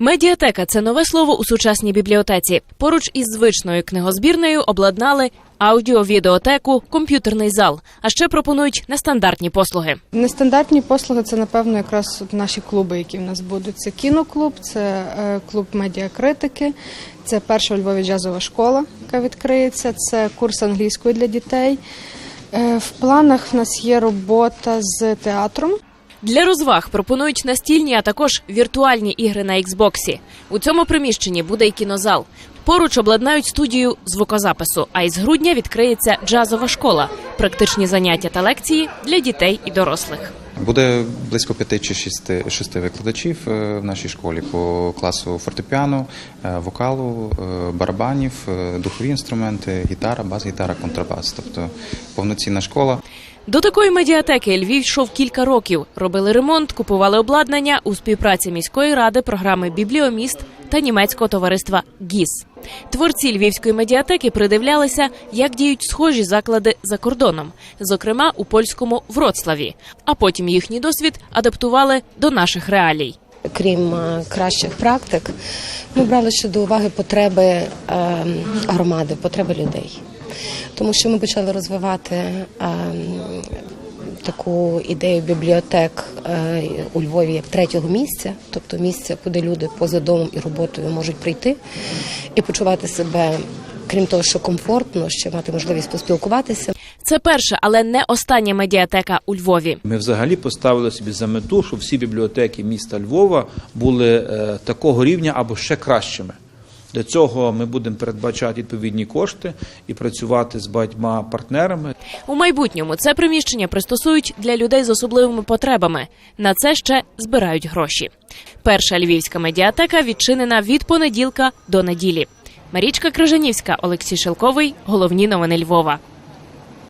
Медіатека це нове слово у сучасній бібліотеці. Поруч із звичною книгозбірнею обладнали аудіо-відеотеку, комп'ютерний зал. А ще пропонують нестандартні послуги. Нестандартні послуги це напевно якраз наші клуби, які в нас будуть. Це кіноклуб, це е, клуб медіакритики, це перша у Львові джазова школа, яка відкриється. Це курс англійської для дітей. Е, В планах в нас є робота з театром. Для розваг пропонують настільні, а також віртуальні ігри на Xbox. У цьому приміщенні буде й кінозал. Поруч обладнають студію звукозапису. А із грудня відкриється джазова школа, практичні заняття та лекції для дітей і дорослих. Буде близько п'яти чи шести, шести викладачів е, в нашій школі по класу фортепіано, е, вокалу, е, барабанів, духові інструменти, гітара, бас-гітара, контрабас. Тобто повноцінна школа. До такої медіатеки Львів йшов кілька років. Робили ремонт, купували обладнання у співпраці міської ради, програми Бібліоміст та німецького товариства ГІС. Творці львівської медіатеки придивлялися, як діють схожі заклади за кордоном, зокрема у польському Вроцлаві. А потім їхній досвід адаптували до наших реалій. Крім е, кращих практик, ми брали ще до уваги потреби е, громади, потреби людей. Тому що ми почали розвивати е, таку ідею бібліотек е, у Львові як третього місця, тобто місця, куди люди поза домом і роботою можуть прийти і почувати себе, крім того, що комфортно, ще мати можливість поспілкуватися. Це перша, але не остання медіатека у Львові. Ми взагалі поставили собі за мету, щоб всі бібліотеки міста Львова були е, такого рівня або ще кращими. Для цього ми будемо передбачати відповідні кошти і працювати з багатьма партнерами. У майбутньому це приміщення пристосують для людей з особливими потребами. На це ще збирають гроші. Перша львівська медіатека відчинена від понеділка до неділі. Марічка Крижанівська, Олексій Шелковий. Головні новини Львова.